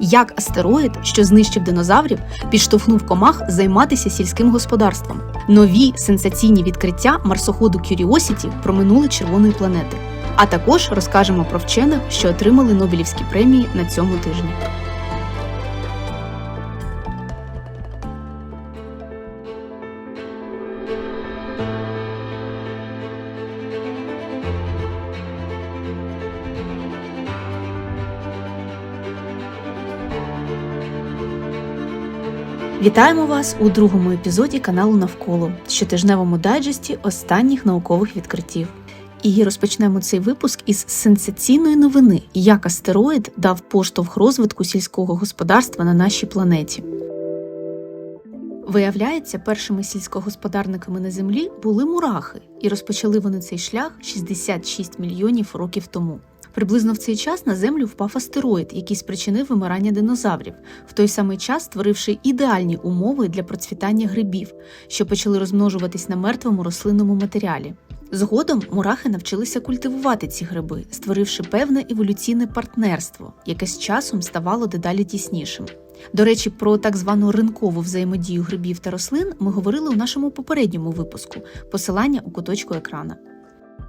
Як астероїд, що знищив динозаврів, підштовхнув комах займатися сільським господарством. Нові сенсаційні відкриття марсоходу Curiosity про минуле червоної планети. А також розкажемо про вчених, що отримали Нобелівські премії на цьому тижні. Вітаємо вас у другому епізоді каналу Навколо щотижневому дайджесті останніх наукових відкриттів. І розпочнемо цей випуск із сенсаційної новини, як астероїд дав поштовх розвитку сільського господарства на нашій планеті. Виявляється, першими сільськогосподарниками на землі були мурахи, і розпочали вони цей шлях 66 мільйонів років тому. Приблизно в цей час на землю впав астероїд, який спричинив вимирання динозаврів, в той самий час створивши ідеальні умови для процвітання грибів, що почали розмножуватись на мертвому рослинному матеріалі. Згодом мурахи навчилися культивувати ці гриби, створивши певне еволюційне партнерство, яке з часом ставало дедалі тіснішим. До речі, про так звану ринкову взаємодію грибів та рослин ми говорили у нашому попередньому випуску посилання у куточку екрана.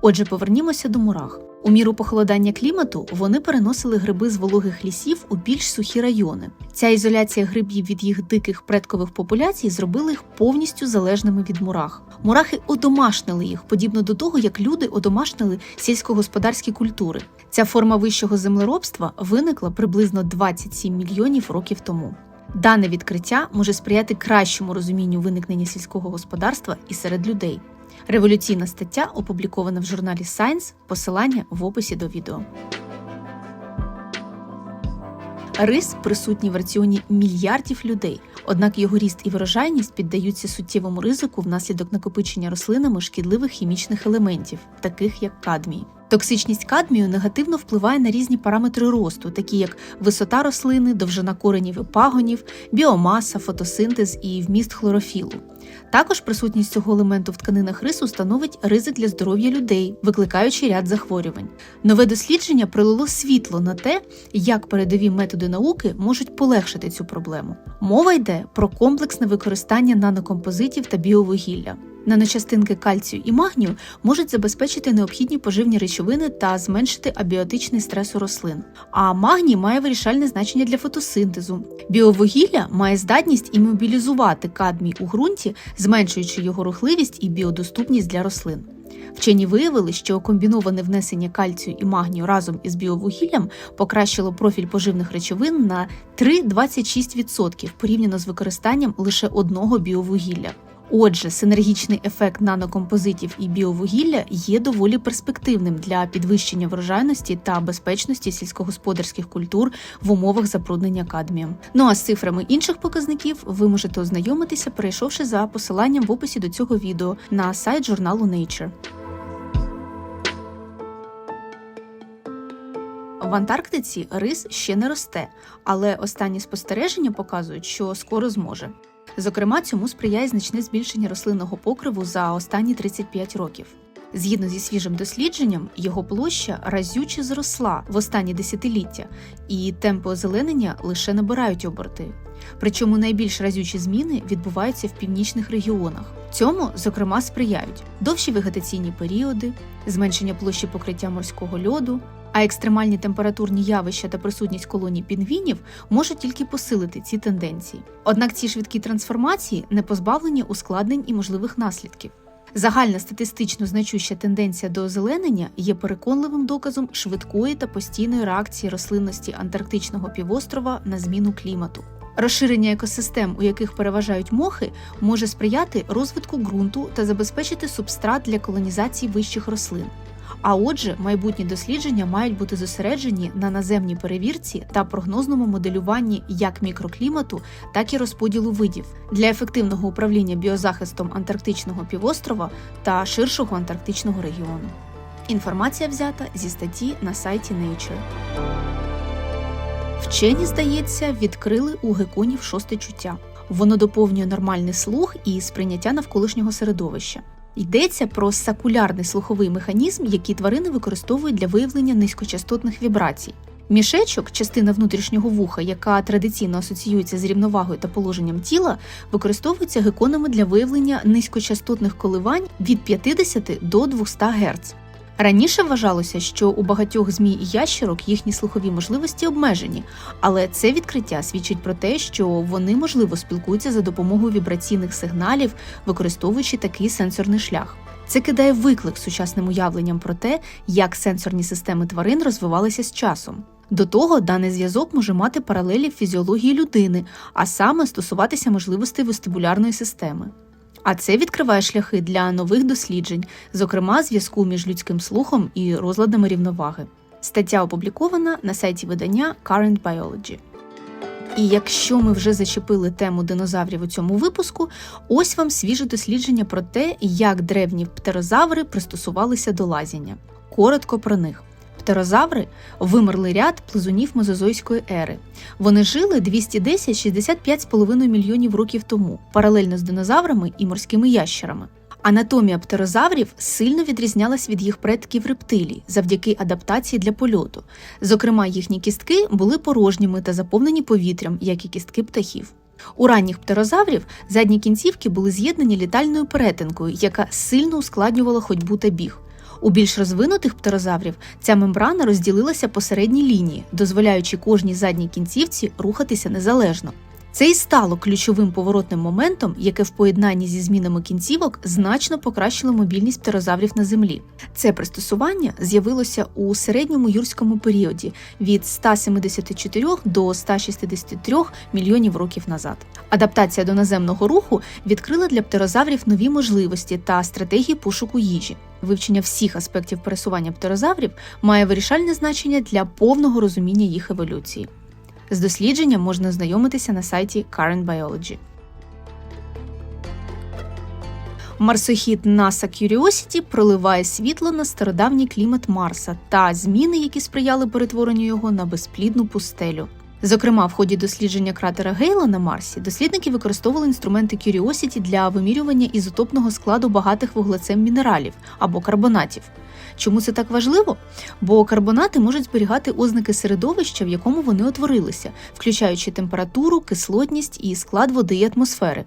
Отже, повернімося до мурах. У міру похолодання клімату вони переносили гриби з вологих лісів у більш сухі райони. Ця ізоляція грибів від їх диких предкових популяцій зробила їх повністю залежними від мурах. Мурахи одомашнили їх, подібно до того, як люди одомашнили сільськогосподарські культури. Ця форма вищого землеробства виникла приблизно 27 мільйонів років тому. Дане відкриття може сприяти кращому розумінню виникнення сільського господарства і серед людей. Революційна стаття опублікована в журналі Science, посилання в описі до відео. Рис присутній в раціоні мільярдів людей, однак його ріст і врожайність піддаються суттєвому ризику внаслідок накопичення рослинами шкідливих хімічних елементів, таких як кадмій. Токсичність кадмію негативно впливає на різні параметри росту, такі як висота рослини, довжина коренів і пагонів, біомаса, фотосинтез і вміст хлорофілу. Також присутність цього елементу в тканинах рису становить ризик для здоров'я людей, викликаючи ряд захворювань. Нове дослідження пролило світло на те, як передові методи науки можуть полегшити цю проблему. Мова йде про комплексне використання нанокомпозитів та біовугілля. Наночастинки кальцію і магнію можуть забезпечити необхідні поживні речовини та зменшити абіотичний стрес у рослин. А магній має вирішальне значення для фотосинтезу. Біовугілля має здатність імобілізувати кадмій у ґрунті, зменшуючи його рухливість і біодоступність для рослин. Вчені виявили, що комбіноване внесення кальцію і магнію разом із біовугіллям покращило профіль поживних речовин на 3,26% порівняно з використанням лише одного біовугілля. Отже, синергічний ефект нанокомпозитів і біовугілля є доволі перспективним для підвищення врожайності та безпечності сільськогосподарських культур в умовах забруднення кадмієм. Ну а з цифрами інших показників ви можете ознайомитися, перейшовши за посиланням в описі до цього відео на сайт журналу Nature. В Антарктиці рис ще не росте, але останні спостереження показують, що скоро зможе. Зокрема, цьому сприяє значне збільшення рослинного покриву за останні 35 років. Згідно зі свіжим дослідженням, його площа разюче зросла в останні десятиліття, і темпи озеленення лише набирають оберти. Причому найбільш разючі зміни відбуваються в північних регіонах. Цьому, зокрема, сприяють довші вегетаційні періоди, зменшення площі покриття морського льоду, а екстремальні температурні явища та присутність колоній пінгвінів можуть тільки посилити ці тенденції. Однак ці швидкі трансформації не позбавлені ускладнень і можливих наслідків. Загальна статистично значуща тенденція до озеленення є переконливим доказом швидкої та постійної реакції рослинності Антарктичного півострова на зміну клімату. Розширення екосистем, у яких переважають мохи, може сприяти розвитку ґрунту та забезпечити субстрат для колонізації вищих рослин. А отже, майбутні дослідження мають бути зосереджені на наземній перевірці та прогнозному моделюванні як мікроклімату, так і розподілу видів для ефективного управління біозахистом Антарктичного півострова та ширшого антарктичного регіону. Інформація взята зі статті на сайті Nature. Вчені, здається, відкрили у геконів шосте чуття. Воно доповнює нормальний слух і сприйняття навколишнього середовища. Йдеться про сакулярний слуховий механізм, який тварини використовують для виявлення низькочастотних вібрацій. Мішечок, частина внутрішнього вуха, яка традиційно асоціюється з рівновагою та положенням тіла, використовується геконами для виявлення низькочастотних коливань від 50 до 200 Гц. Раніше вважалося, що у багатьох змій і ящерок їхні слухові можливості обмежені, але це відкриття свідчить про те, що вони можливо спілкуються за допомогою вібраційних сигналів, використовуючи такий сенсорний шлях. Це кидає виклик сучасним уявленням про те, як сенсорні системи тварин розвивалися з часом. До того даний зв'язок може мати паралелі в фізіології людини, а саме стосуватися можливостей вестибулярної системи. А це відкриває шляхи для нових досліджень, зокрема зв'язку між людським слухом і розладами рівноваги. Стаття опублікована на сайті видання Current Biology. І якщо ми вже зачепили тему динозаврів у цьому випуску, ось вам свіже дослідження про те, як древні птерозаври пристосувалися до лазіння. Коротко про них. Птерозаври вимерли ряд плазунів мезозойської ери. Вони жили 210-65,5 мільйонів років тому, паралельно з динозаврами і морськими ящерами. Анатомія птерозаврів сильно відрізнялась від їх предків рептилій завдяки адаптації для польоту. Зокрема, їхні кістки були порожніми та заповнені повітрям, як і кістки птахів. У ранніх птерозаврів задні кінцівки були з'єднані літальною перетинкою, яка сильно ускладнювала ходьбу та біг. У більш розвинутих птерозаврів ця мембрана розділилася по середній лінії, дозволяючи кожній задній кінцівці рухатися незалежно. Це і стало ключовим поворотним моментом, яке в поєднанні зі змінами кінцівок значно покращило мобільність птерозаврів на землі. Це пристосування з'явилося у середньому юрському періоді від 174 до 163 мільйонів років назад. Адаптація до наземного руху відкрила для птерозаврів нові можливості та стратегії пошуку їжі. Вивчення всіх аспектів пересування птерозаврів має вирішальне значення для повного розуміння їх еволюції. З дослідженням можна ознайомитися на сайті Current Biology. Марсохід NASA Curiosity проливає світло на стародавній клімат Марса та зміни, які сприяли перетворенню його на безплідну пустелю. Зокрема, в ході дослідження кратера Гейла на Марсі дослідники використовували інструменти Curiosity для вимірювання ізотопного складу багатих вуглецем мінералів або карбонатів. Чому це так важливо? Бо карбонати можуть зберігати ознаки середовища, в якому вони утворилися, включаючи температуру, кислотність і склад води і атмосфери.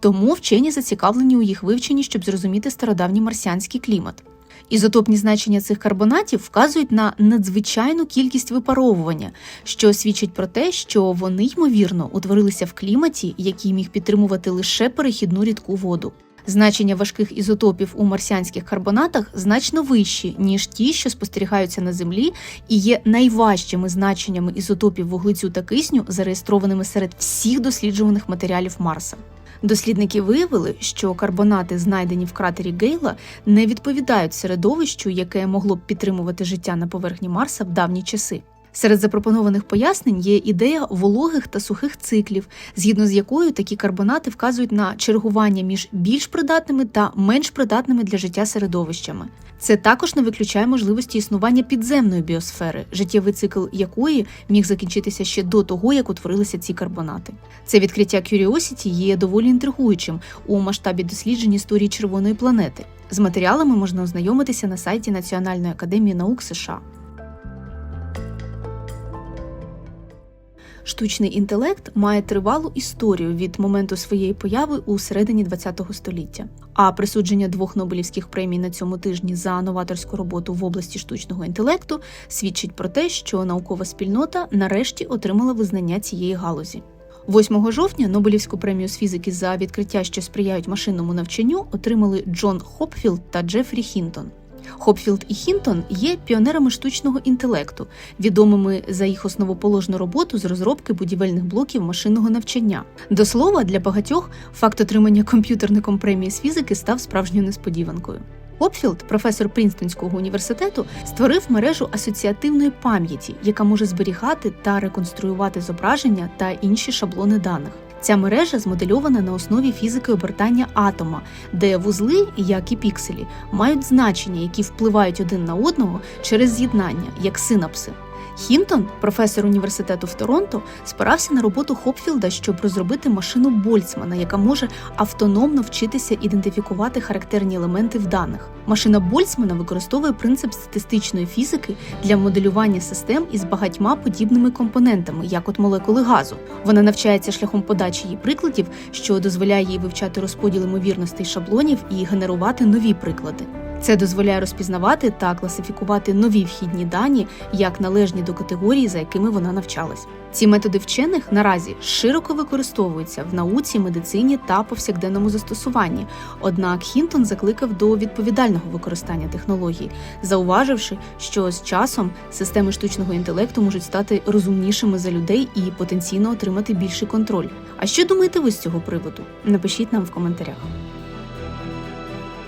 Тому вчені зацікавлені у їх вивченні, щоб зрозуміти стародавній марсіанський клімат. Ізотопні значення цих карбонатів вказують на надзвичайну кількість випаровування, що свідчить про те, що вони, ймовірно, утворилися в кліматі, який міг підтримувати лише перехідну рідку воду. Значення важких ізотопів у марсіанських карбонатах значно вищі, ніж ті, що спостерігаються на Землі, і є найважчими значеннями ізотопів вуглецю та кисню, зареєстрованими серед всіх досліджуваних матеріалів Марса. Дослідники виявили, що карбонати, знайдені в кратері Гейла, не відповідають середовищу, яке могло б підтримувати життя на поверхні Марса в давні часи. Серед запропонованих пояснень є ідея вологих та сухих циклів, згідно з якою такі карбонати вказують на чергування між більш придатними та менш придатними для життя середовищами. Це також не виключає можливості існування підземної біосфери, життєвий цикл якої міг закінчитися ще до того, як утворилися ці карбонати. Це відкриття Curiosity є доволі інтригуючим у масштабі досліджень історії червоної планети. З матеріалами можна ознайомитися на сайті Національної академії наук США. Штучний інтелект має тривалу історію від моменту своєї появи у середині ХХ століття. А присудження двох Нобелівських премій на цьому тижні за новаторську роботу в області штучного інтелекту свідчить про те, що наукова спільнота нарешті отримала визнання цієї галузі. 8 жовтня Нобелівську премію з фізики за відкриття, що сприяють машинному навчанню, отримали Джон Хопфілд та Джефрі Хінтон. Хопфілд і Хінтон є піонерами штучного інтелекту, відомими за їх основоположну роботу з розробки будівельних блоків машинного навчання. До слова, для багатьох факт отримання комп'ютерником премії з фізики став справжньою несподіванкою. Хопфілд, професор Принстонського університету, створив мережу асоціативної пам'яті, яка може зберігати та реконструювати зображення та інші шаблони даних. Ця мережа змодельована на основі фізики обертання атома, де вузли, як і пікселі, мають значення, які впливають один на одного через з'єднання, як синапси. Хінтон, професор університету в Торонто, спирався на роботу Хопфілда, щоб розробити машину Больцмана, яка може автономно вчитися ідентифікувати характерні елементи в даних. Машина Больцмана використовує принцип статистичної фізики для моделювання систем із багатьма подібними компонентами, як от молекули газу. Вона навчається шляхом подачі її прикладів, що дозволяє їй вивчати розподіл ймовірностей шаблонів і генерувати нові приклади. Це дозволяє розпізнавати та класифікувати нові вхідні дані як належні до категорії, за якими вона навчалась. Ці методи вчених наразі широко використовуються в науці, медицині та повсякденному застосуванні. Однак Хінтон закликав до відповідального використання технологій, зауваживши, що з часом системи штучного інтелекту можуть стати розумнішими за людей і потенційно отримати більший контроль. А що думаєте ви з цього приводу? Напишіть нам в коментарях.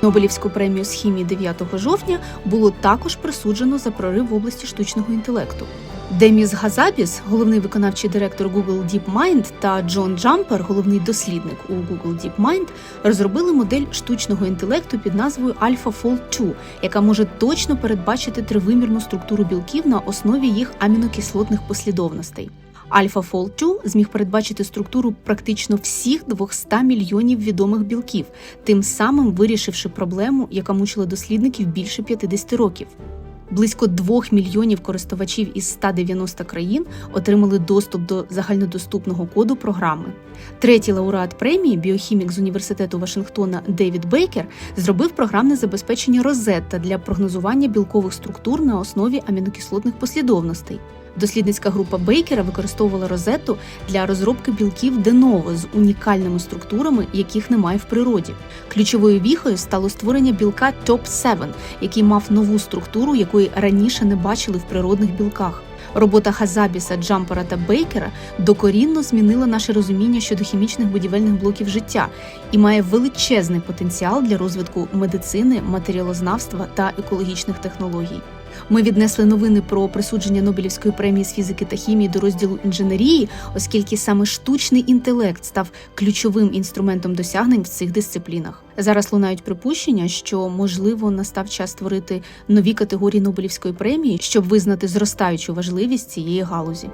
Нобелівську премію з хімії 9 жовтня було також присуджено за прорив в області штучного інтелекту. Деміс Газабіс, головний виконавчий директор Google DeepMind, та Джон Джампер, головний дослідник у Google DeepMind, розробили модель штучного інтелекту під назвою AlphaFold 2, яка може точно передбачити тривимірну структуру білків на основі їх амінокислотних послідовностей. AlphaFold 2 зміг передбачити структуру практично всіх 200 мільйонів відомих білків, тим самим вирішивши проблему, яка мучила дослідників більше 50 років. Близько 2 мільйонів користувачів із 190 країн отримали доступ до загальнодоступного коду програми. Третій лауреат премії, біохімік з університету Вашингтона Девід Бейкер, зробив програмне забезпечення Розетта для прогнозування білкових структур на основі амінокислотних послідовностей. Дослідницька група Бейкера використовувала розету для розробки білків деново з унікальними структурами, яких немає в природі. Ключовою віхою стало створення білка TOP7, який мав нову структуру, якої раніше не бачили в природних білках. Робота Хазабіса, Джампера та Бейкера докорінно змінила наше розуміння щодо хімічних будівельних блоків життя і має величезний потенціал для розвитку медицини, матеріалознавства та екологічних технологій. Ми віднесли новини про присудження Нобелівської премії з фізики та хімії до розділу інженерії, оскільки саме штучний інтелект став ключовим інструментом досягнень в цих дисциплінах. Зараз лунають припущення, що можливо настав час створити нові категорії Нобелівської премії, щоб визнати зростаючу важливість цієї галузі.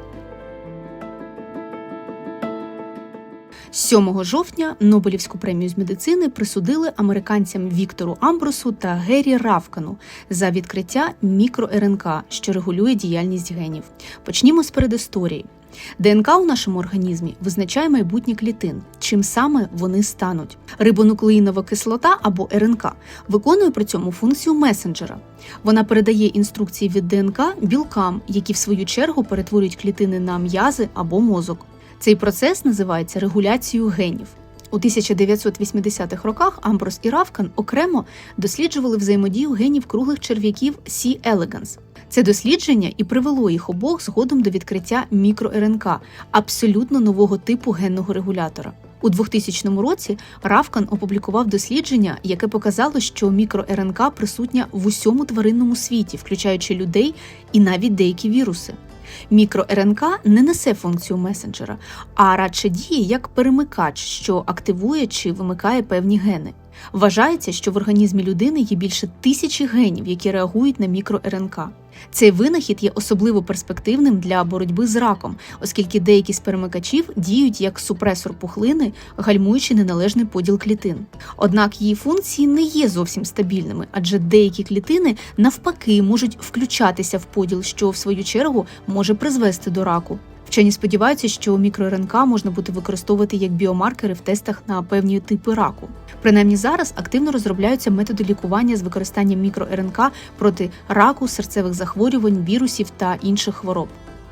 7 жовтня Нобелівську премію з медицини присудили американцям Віктору Амбросу та Гері Равкану за відкриття мікро-РНК, що регулює діяльність генів. Почнімо з передісторії. ДНК у нашому організмі визначає майбутнє клітин, чим саме вони стануть. Рибонуклеїнова кислота або РНК виконує при цьому функцію месенджера. Вона передає інструкції від ДНК білкам, які в свою чергу перетворюють клітини на м'язи або мозок. Цей процес називається регуляцією генів. У 1980-х роках Амброс і Равкан окремо досліджували взаємодію генів круглих черв'яків C. elegans. Це дослідження і привело їх обох згодом до відкриття мікро-РНК, абсолютно нового типу генного регулятора. У 2000 році Равкан опублікував дослідження, яке показало, що мікро-РНК присутня в усьому тваринному світі, включаючи людей і навіть деякі віруси. Мікро-РНК не несе функцію месенджера, а радше діє як перемикач, що активує чи вимикає певні гени. Вважається, що в організмі людини є більше тисячі генів, які реагують на мікро-РНК. Цей винахід є особливо перспективним для боротьби з раком, оскільки деякі з перемикачів діють як супресор пухлини, гальмуючи неналежний поділ клітин. Однак її функції не є зовсім стабільними, адже деякі клітини навпаки можуть включатися в поділ, що в свою чергу може призвести до раку. Вчені сподіваються, що мікро-РНК можна буде використовувати як біомаркери в тестах на певні типи раку. Принаймні зараз активно розробляються методи лікування з використанням мікро-РНК проти раку, серцевих захворювань, вірусів та інших хвороб.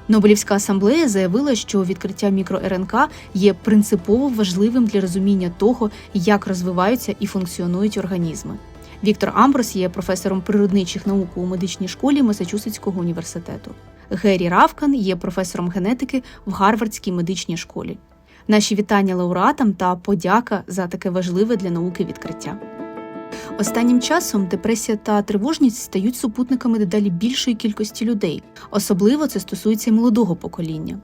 Нобелівська асамблея заявила, що відкриття мікро-РНК є принципово важливим для розуміння того, як розвиваються і функціонують організми. Віктор Амброс є професором природничих наук у медичній школі Масачусетського університету. Геррі Равкан є професором генетики в Гарвардській медичній школі. Наші вітання лауреатам та подяка за таке важливе для науки відкриття. Останнім часом депресія та тривожність стають супутниками дедалі більшої кількості людей. Особливо це стосується і молодого покоління.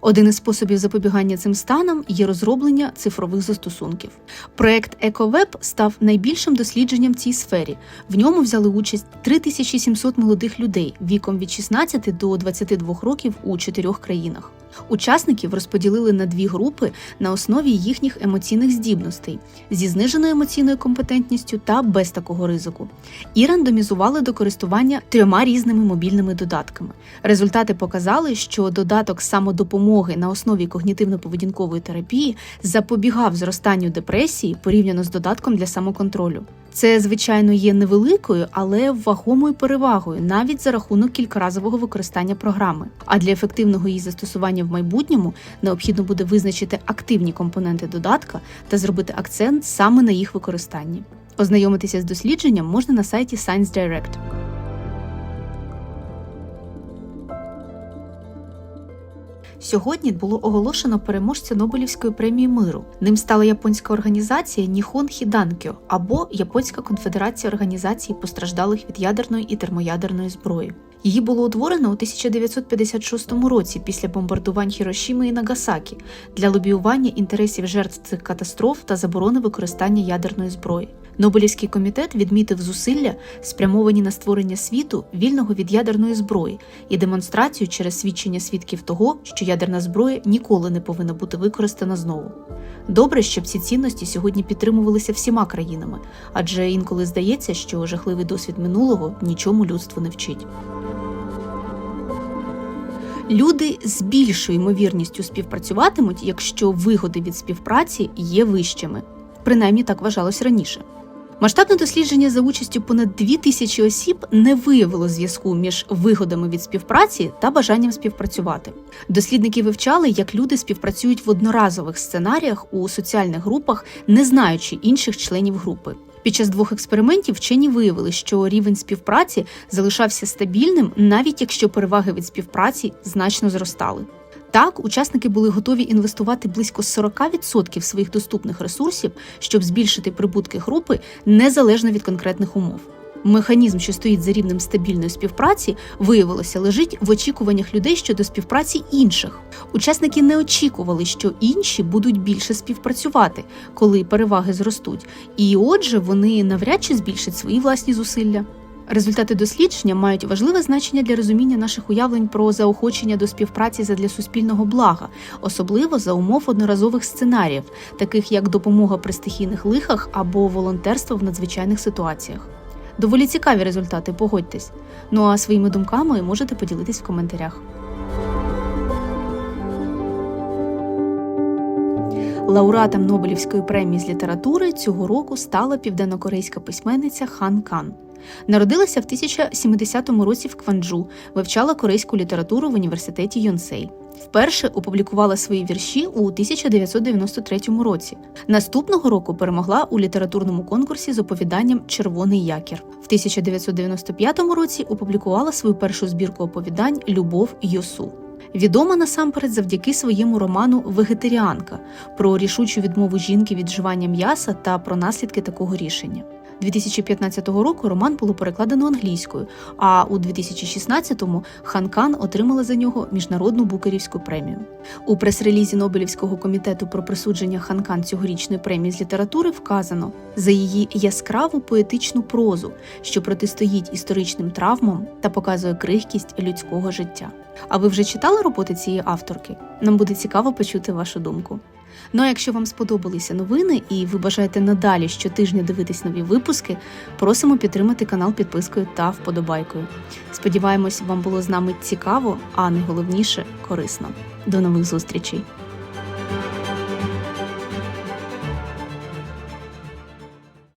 Один із способів запобігання цим станам є розроблення цифрових застосунків. Проект EcoWeb став найбільшим дослідженням в цій сфері. В ньому взяли участь 3700 молодих людей віком від 16 до 22 років у чотирьох країнах. Учасників розподілили на дві групи на основі їхніх емоційних здібностей зі зниженою емоційною компетентністю та без такого ризику. І рандомізували до користування трьома різними мобільними додатками. Результати показали, що додаток самодопомоги на основі когнітивно-поведінкової терапії запобігав зростанню депресії порівняно з додатком для самоконтролю. Це, звичайно, є невеликою, але вагомою перевагою навіть за рахунок кількаразового використання програми. А для ефективного її застосування в майбутньому необхідно буде визначити активні компоненти додатка та зробити акцент саме на їх використанні. Ознайомитися з дослідженням можна на сайті Science Сьогодні було оголошено переможця Нобелівської премії миру. Ним стала японська організація Ніхон Хіданкьо або Японська конфедерація організацій постраждалих від ядерної і термоядерної зброї. Її було утворено у 1956 році після бомбардувань Хірошіми і Нагасакі для лобіювання інтересів жертв цих катастроф та заборони використання ядерної зброї. Нобелівський комітет відмітив зусилля, спрямовані на створення світу вільного від ядерної зброї і демонстрацію через свідчення свідків того, що ядерна зброя ніколи не повинна бути використана знову. Добре, щоб ці цінності сьогодні підтримувалися всіма країнами, адже інколи здається, що жахливий досвід минулого нічому людству не вчить. Люди з більшою ймовірністю співпрацюватимуть, якщо вигоди від співпраці є вищими. Принаймні так вважалось раніше. Масштабне дослідження за участю понад 2 тисячі осіб не виявило зв'язку між вигодами від співпраці та бажанням співпрацювати. Дослідники вивчали, як люди співпрацюють в одноразових сценаріях у соціальних групах, не знаючи інших членів групи. Під час двох експериментів вчені виявили, що рівень співпраці залишався стабільним, навіть якщо переваги від співпраці значно зростали. Так, учасники були готові інвестувати близько 40% своїх доступних ресурсів, щоб збільшити прибутки групи незалежно від конкретних умов. Механізм, що стоїть за рівнем стабільної співпраці, виявилося, лежить в очікуваннях людей щодо співпраці інших. Учасники не очікували, що інші будуть більше співпрацювати, коли переваги зростуть, і отже, вони навряд чи збільшать свої власні зусилля. Результати дослідження мають важливе значення для розуміння наших уявлень про заохочення до співпраці задля суспільного блага, особливо за умов одноразових сценаріїв, таких як допомога при стихійних лихах або волонтерство в надзвичайних ситуаціях. Доволі цікаві результати, погодьтесь. Ну а своїми думками можете поділитись в коментарях. Лауреатом Нобелівської премії з літератури цього року стала південнокорейська письменниця Хан Кан. Народилася в 1070 році в Кванджу, вивчала корейську літературу в університеті Йонсей. Вперше опублікувала свої вірші у 1993 році. Наступного року перемогла у літературному конкурсі з оповіданням Червоний якір. В 1995 році опублікувала свою першу збірку оповідань Любов Йосу. Відома насамперед завдяки своєму роману Вегетаріанка про рішучу відмову жінки від вживання м'яса та про наслідки такого рішення. 2015 року роман було перекладено англійською, а у 2016-му Хан Кан отримала за нього міжнародну букерівську премію. У прес-релізі Нобелівського комітету про присудження Хан Кан цьогорічної премії з літератури вказано за її яскраву поетичну прозу, що протистоїть історичним травмам та показує крихкість людського життя. А ви вже читали роботи цієї авторки? Нам буде цікаво почути вашу думку. Ну а якщо вам сподобалися новини і ви бажаєте надалі щотижня дивитись нові випуски, просимо підтримати канал підпискою та вподобайкою. Сподіваємось, вам було з нами цікаво, а найголовніше корисно. До нових зустрічей!